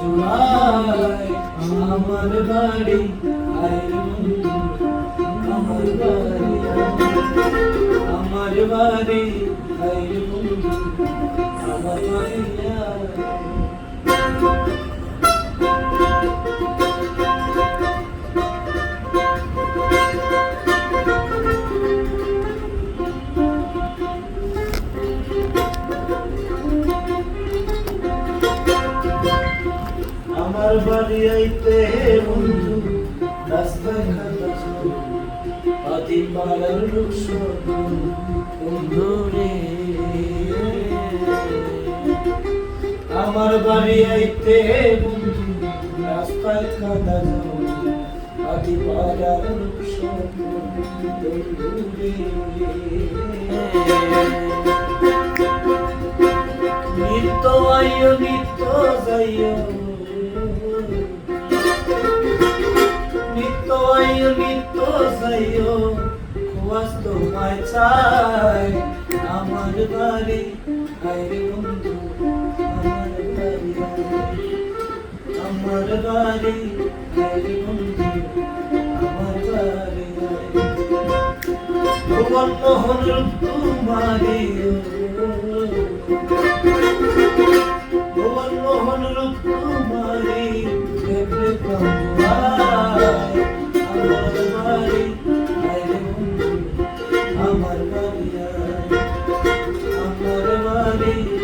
জুড়ায় আমার বাড়ি আমার বাড়ি। আমার বাড়ি আমার বাড়ি বাড়ি আইতে বন্ধু রাস্তায় খাতা পাতি পাড়ার আমার বাড়ি আইতে বন্ধু রাস্তায় খাতা ছিল পাতি পাড়ার নিত্য আইয় নিত্য যাইয় কুয়াস তোমায় চাই আমার বাড়ি আইরে বন্ধু, আমার বাড়ি। আমার বাড়ি আইরে বন্ধু, আমার বাড়ি। ভুবন মোহন তোমারে আমার বাড়ি